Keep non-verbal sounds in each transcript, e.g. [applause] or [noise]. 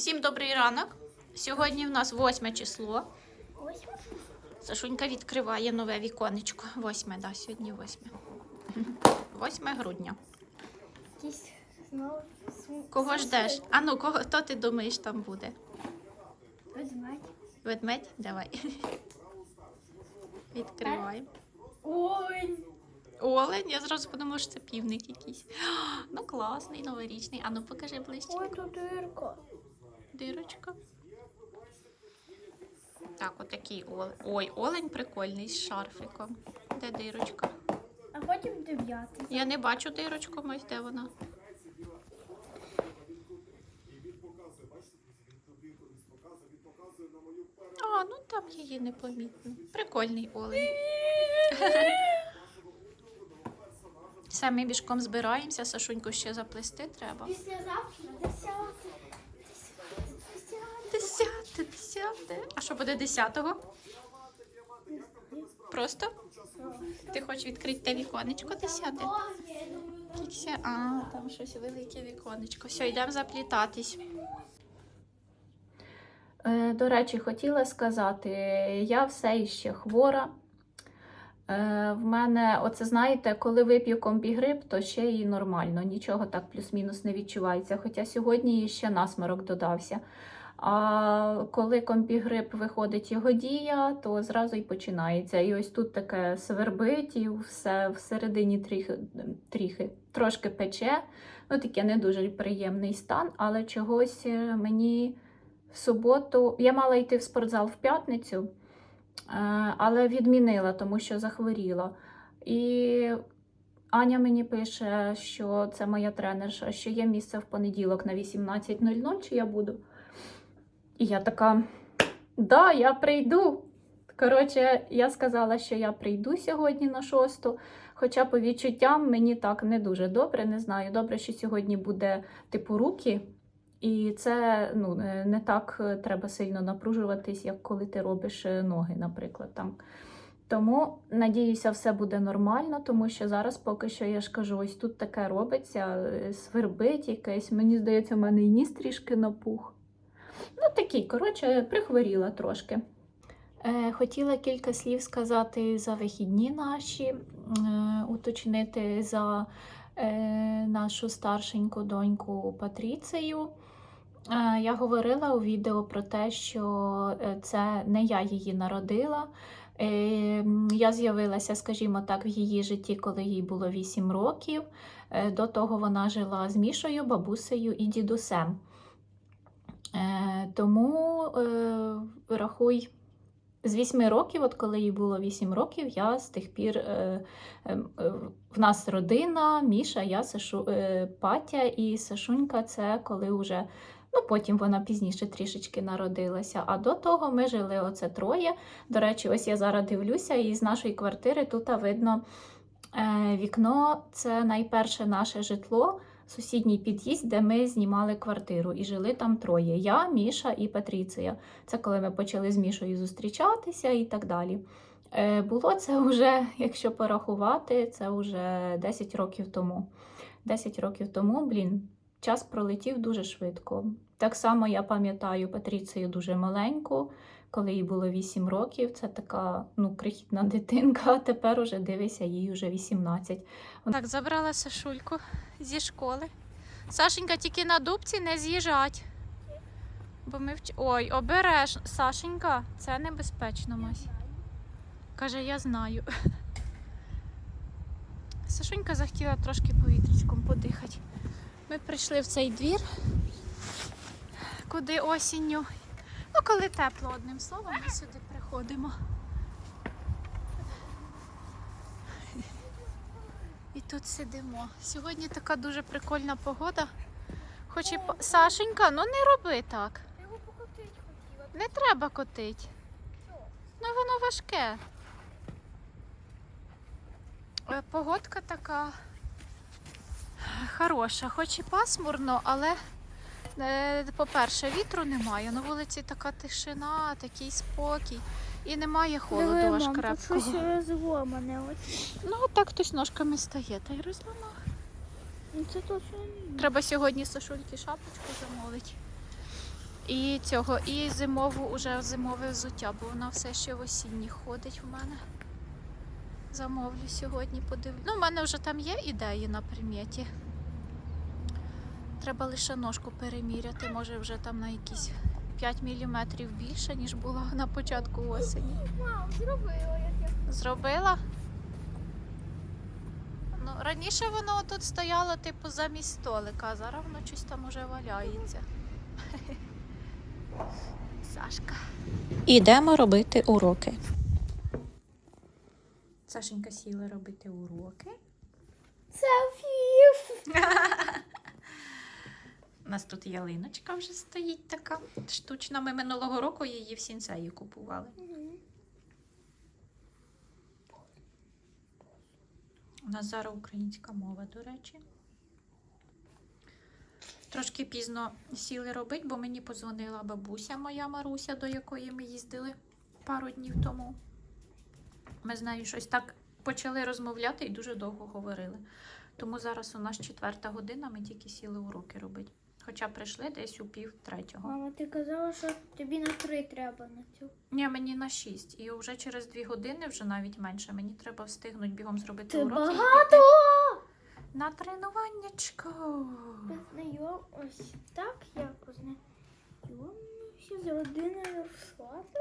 Всім добрий ранок. Сьогодні в нас 8 число. Сашунька відкриває нове віконечко. 8, да, сьогодні 8. 8 грудня. Кого ждеш? А ну, кого, хто ти думаєш там буде? Ведмедь. Ведмедь? Давай. Відкриваємо. Ой. Олень, я зразу подумала, що це півник якийсь. Ну, класний, новорічний. А ну покажи ближче. Ой, тут дирка. Дирочка. Так, отакий олень. Ой, олень прикольний з шарфиком. Де дирочка? А потім дев'ятий. Я не бачу дирочку, ось де вона. А, ну там її непомітно. Прикольний олень. Все, ми бішком збираємося, Сашуньку ще заплести треба. Післязавтра Десяте. А що буде десятого? Просто? Ти хочеш відкрити те віконечко десяте? Кікся, а, там щось велике віконечко. Все, йдемо заплітатись. Е, До речі, хотіла сказати, я все іще хвора. Е, В мене, оце знаєте, коли вип'ю комбігрип, то ще і нормально, нічого так плюс-мінус не відчувається. Хоча сьогодні ще насморок додався. А коли комбігрип виходить його дія, то зразу і починається. І ось тут таке свербить, і все всередині тріхи, тріхи трошки пече. Ну, таке не дуже приємний стан, але чогось е, мені в суботу. Я мала йти в спортзал в п'ятницю, е, але відмінила, тому що захворіла. І Аня мені пише, що це моя тренерша, що є місце в понеділок на 18.00, чи я буду. І я така, да, я прийду. Коротше, я сказала, що я прийду сьогодні на шосту. Хоча по відчуттям мені так не дуже добре, не знаю. Добре, що сьогодні буде типу руки, і це ну, не так е, треба сильно напружуватись, як коли ти робиш е, ноги, наприклад. Там. Тому надіюся, все буде нормально, тому що зараз поки що я ж кажу, ось тут таке робиться, е, свербить якесь. Мені здається, в мене і ніс трішки напух. Ну, такий, коротше, прихворіла трошки. Е, хотіла кілька слів сказати за вихідні наші, е, уточнити за е, нашу старшеньку доньку Патріцею. Я говорила у відео про те, що це не я її народила. Я з'явилася, скажімо так, в її житті, коли їй було 8 років. До того вона жила з Мішою, бабусею і дідусем. Е, Тому е, рахуй, з 8 років, от коли їй було 8 років, я з тих пір е, е, е, в нас родина, Міша, я, Сашу, е, Патя і Сашунька це коли вже. Ну, потім вона пізніше трішечки народилася. А до того ми жили оце троє. До речі, ось я зараз дивлюся, і з нашої квартири тут видно е, вікно. Це найперше наше житло, сусідній під'їзд, де ми знімали квартиру і жили там троє: я, Міша і Патріція. Це коли ми почали з Мішою зустрічатися і так далі. Е, було це вже, якщо порахувати, це вже 10 років тому. 10 років тому, блін, час пролетів дуже швидко. Так само я пам'ятаю Патріцію дуже маленьку, коли їй було 8 років. Це така ну, крихітна [laughs] дитинка, а тепер уже дивися, їй вже 18. Так, забрала Сашульку зі школи. Сашенька, тільки на дубці не з'їжджать. Бо ми вч... Ой, обереш, Сашенька, це небезпечно, Мась. Каже, я знаю. [laughs] Сашунька захотіла трошки повітрячком подихати. Ми прийшли в цей двір, куди осінню. Ну, коли тепло, одним словом, ми сюди приходимо. І тут сидимо. Сьогодні така дуже прикольна погода. Хоч і по- Сашенька, ну не роби так. Його покотити хотіла. Не треба котить. Ну воно важке. Е, Погодка така хороша, хоч і пасмурно, але, по-перше, вітру немає. На вулиці така тишина, такий спокій. І немає холоду Диви, аж мам, тут щось розломане. Ось. Ну, так хтось ножками стає та й розламав. Ну, Це точно. Треба сьогодні Сашульки шапочку замовити. І цього, і зимову, уже зимове взуття, бо вона все ще в осінні ходить в мене. Замовлю сьогодні, подивлюсь. Ну, в мене вже там є ідеї на приміті. Треба лише ножку переміряти, може вже там на якісь 5 мм більше, ніж була на початку осені. Мам, зробила я. Зробила? Ну, раніше воно тут стояло, типу, замість столика, а зараз воно щось там уже валяється. [laughs] Сашка. Ідемо робити уроки. Сашенька сіла робити уроки. Селфі. [laughs] У нас тут ялиночка вже стоїть така штучна. Ми минулого року її в сінцеї купували. У нас зараз українська мова, до речі. Трошки пізно сіли робити, бо мені подзвонила бабуся моя Маруся, до якої ми їздили пару днів тому. Ми з нею щось так почали розмовляти і дуже довго говорили. Тому зараз у нас четверта година, ми тільки сіли уроки робити. Хоча прийшли десь у пів третього. Мама, ти казала, що тобі на три треба на цю. Ні, мені на шість. І вже через дві години, вже навіть менше, мені треба встигнути бігом зробити уроки. багато. піти На тренуваннячко. Познайом ось так я познайомився з родиною Руслати.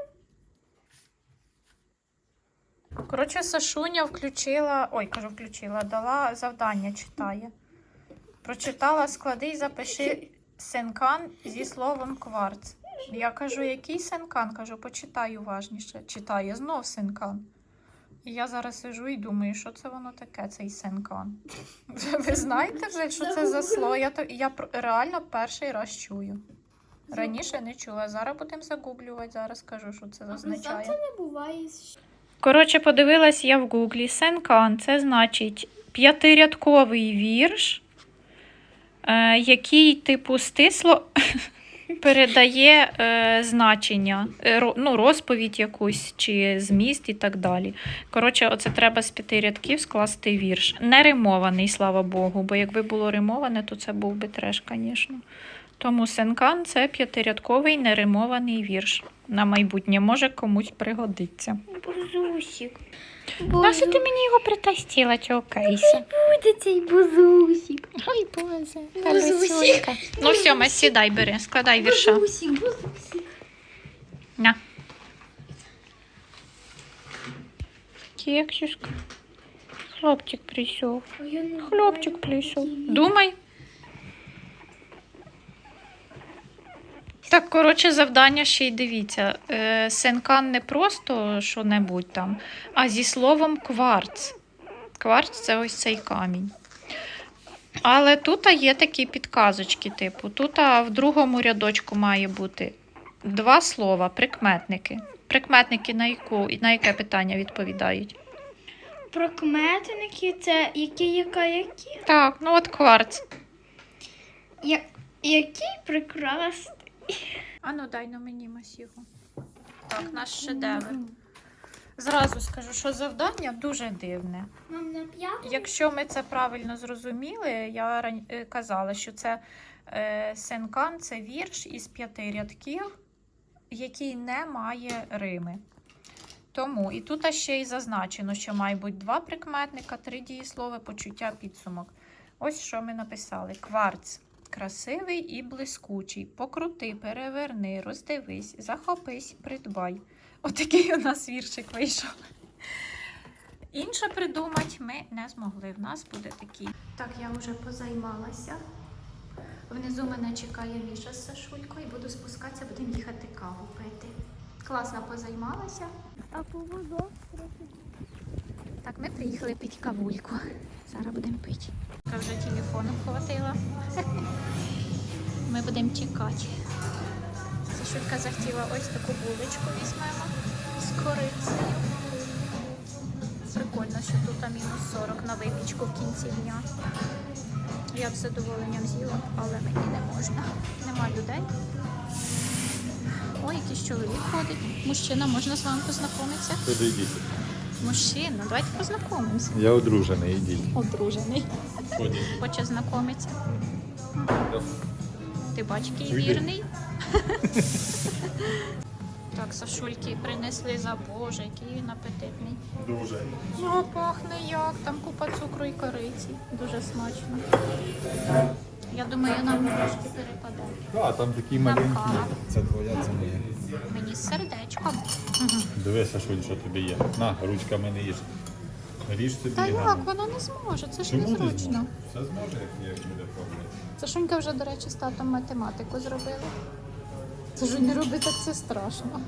Коротше, Сашуня включила, ой, кажу, включила, дала завдання, читає. Прочитала, склади і запиши сенкан зі словом кварц. Я кажу, який сенкан? Кажу, почитай уважніше. Читає знов сенкан. І я зараз сижу і думаю, що це воно таке, цей сенкан. [laughs] Ви знаєте вже, що це за слово? Я, то, я реально перший раз чую. Раніше не чула, зараз будемо загублювати, зараз кажу, що це означає. це не буває. Коротше, подивилась я в гуглі. Сенкан це значить п'ятирядковий вірш, який, типу, стисло [laughs] передає е, значення, е, ну, розповідь якусь чи зміст і так далі. Коротше, оце треба з п'яти рядків скласти вірш. Не римований, слава Богу, бо якби було римоване, то це був би треш, звісно. Тому сенкан це п'ятирядковий неримований вірш. На майбутнє може комусь пригодиться. Бузусик. Нащо ти мені його притастила, цього кейса? буде цей бузусик? Ой, боже, Бузусик. Ну все, Мась, сідай, бери, складай вірша. Бузусик, бузусик. На. Кексюшка. Хлопчик прийшов. А я не Хлопчик знаю, прийшов. Думай. Так, коротше, завдання ще й дивіться. Е, сенкан не просто що-небудь там, а зі словом кварц. Кварц це ось цей камінь. Але тут є такі підказочки, типу, тут в другому рядочку має бути два слова, прикметники. Прикметники на, яку, на яке питання відповідають? Прокметники це які, яка, які? Так, ну от кварц. Я, який прекрасний. А ну дай на мені масігу. Так, наш шедевр. Зразу скажу, що завдання дуже дивне. На? Якщо ми це правильно зрозуміли, я ран- е, казала, що це е, сенкан це вірш із п'яти рядків, який не має рими. Тому і тут ще й зазначено, що має бути два прикметника, три дієслови, почуття, підсумок. Ось що ми написали: кварц. Красивий і блискучий. Покрути, переверни, роздивись, захопись, придбай. Отакий у нас віршик вийшов. Інше придумати ми не змогли. В нас буде такий. Так, я вже позаймалася. Внизу мене чекає Міша з Сашулькою. Буду спускатися, будемо їхати каву пити. Класно позаймалася. А поводок трохи. Так, ми приїхали пити кавульку. Зараз будемо пити. Я вже телефон обхватила. Ми будемо чекати. Сашулька захотіла ось таку булочку візьмемо з корицею. Прикольно, що тут мінус 40 на випічку в кінці дня. Я б з задоволенням з'їла, але мені не можна. Нема людей. Ой, якийсь чоловік ходить. Мужчина, можна з вами познайомитися? Подойдіть. Мужчина, давайте познайомимося. Я одружений, йдіть. Одружений. Ходіть. Хоче знайомитися. Ти бач, який вірний. [laughs] Так, Сашульки принесли за Боже, який він апетитний. Дуже. Ну, пахне як, там купа цукру і кориці. Дуже смачно. Я думаю, нам трошки перепаде. А, там такі маленькі. Це твоя, це моя. Мені з сердечком. Дивися, що, що тобі є. На, ручками не їж. Ріж тобі Та як, гарно. воно не зможе, це ж Чому не зможе? Все зможе, як як буде формула. Це Шунька вже, до речі, з татом математику зробила. Це ж не робить так це страшно.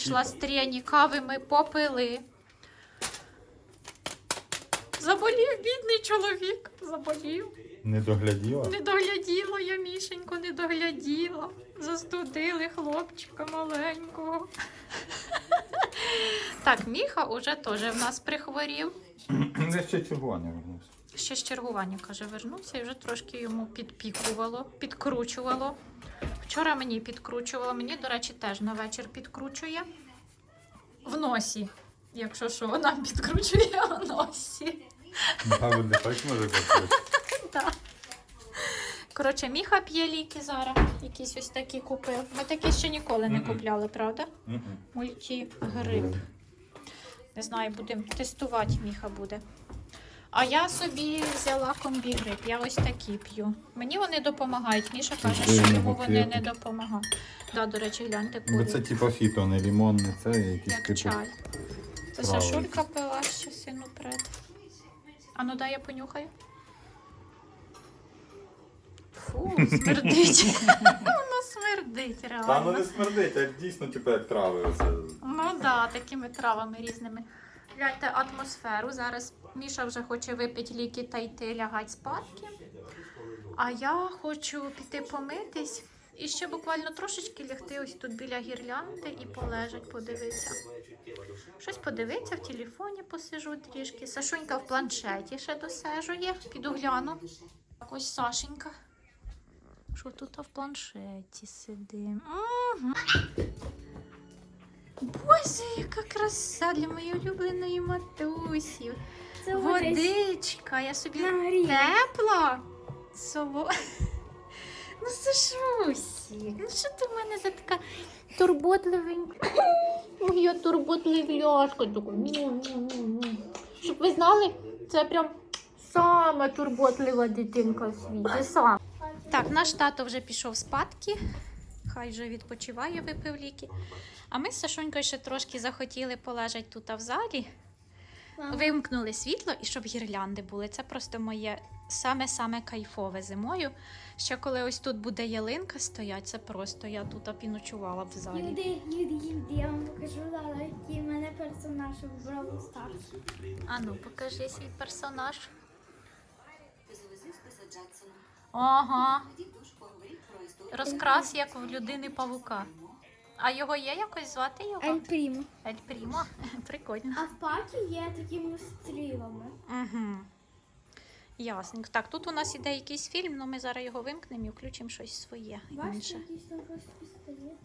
Прийшла з трені кави, ми попили. Заболів бідний чоловік. Заболів. Не догляділа? Не догляділа я Мішеньку, не догляділа. Застудили хлопчика маленького. Так, Міха уже теж в нас прихворів. Не ще чергування вернувся. Ще з чергування, каже, вернувся і вже трошки йому підпікувало, підкручувало. Вчора мені підкручувало, мені, до речі, теж на вечір підкручує. В носі. Якщо що, нам підкручує в носі. Мабуть, не так може бути. [laughs] Так. Коротше, Міха п'є ліки зараз. Якісь ось такі купив. Ми такі ще ніколи не купляли, правда? Мультігрип. Не знаю, будемо тестувати, Міха буде. А я собі взяла комбігрип. Я ось такі п'ю. Мені вони допомагають. Міша каже, що йому вони не допомагають. Да, до речі, гляньте Бо це курі. типа фіто, не лімон, не це, якийсь Як типу. чай. Це трави. Сашулька пила ще сину пред. А ну дай я понюхаю. Фу, смердить. [laughs] Воно смердить, Та ну реально. не смердить, як дійсно, типу, як трави. Оце. Ну да, такими травами різними. Гляньте атмосферу. Зараз Міша вже хоче випити ліки та йти лягати спадки. А я хочу піти помитись і ще буквально трошечки лягти ось тут біля гірлянди і полежать, подивитися. Щось подивитися, в телефоні посижу трішки. Сашунька в планшеті ще досежує. Піду гляну. Ось Сашенька. Що тут в планшеті сидим? Угу. Боже, яка краса для моєї улюбленої матусі. Це Водичка, я собі Нагріє. тепла. Сово. [laughs] Ну, Сашусі, ну що ти в мене за така турботливенька? [coughs] Я турботливляшка така. Щоб ви знали, це прям сама турботлива дитинка в світі. Сам. Так, наш тато вже пішов спадки. Хай вже відпочиває, випив ліки. А ми з Сашунькою ще трошки захотіли полежати тут в залі. Вимкнули світло і щоб гірлянди були. Це просто моє саме-саме кайфове зимою. Ще коли ось тут буде ялинка стоять, це просто я тут опіночувала в залі. Юди, Юди, Юди, я вам покажу зараз, який в мене персонаж в Бравл Старс. А ну, покажи свій персонаж. Ага. Розкрас як в людини павука. А його є якось звати його? Ель Прімо. Ель Прімо. [laughs] Прикольно. А в паті є такими стрілами. Угу. Ясненько. Так, тут у нас іде якийсь фільм, але ми зараз його вимкнемо і включимо щось своє Бачите, якийсь там ось пістолет.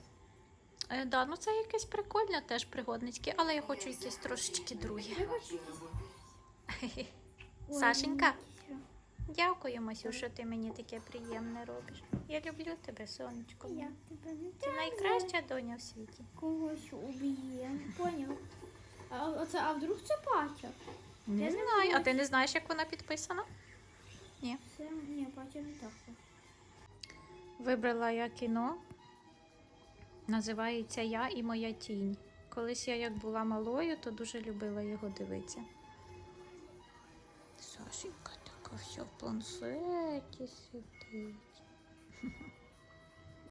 Е, да, ну це якесь прикольне, теж пригодницьке, але я хочу якесь трошечки друге. Я хочу. [laughs] Ой, Сашенька, ну, дякую, Масю, що ти мені таке приємне робиш. Я люблю тебе, сонечко. Я тебе не Ти найкраща доня в світі. когось уб'є. Поняв. А, оце, а вдруг це патя? Не не знаю. А ти не знаєш, як вона підписана? Це, ні, патя не так. Вибрала я кіно. Називається Я і моя тінь. Колись я як була малою, то дуже любила його дивитися. Сашенька вся в планшеті сидить.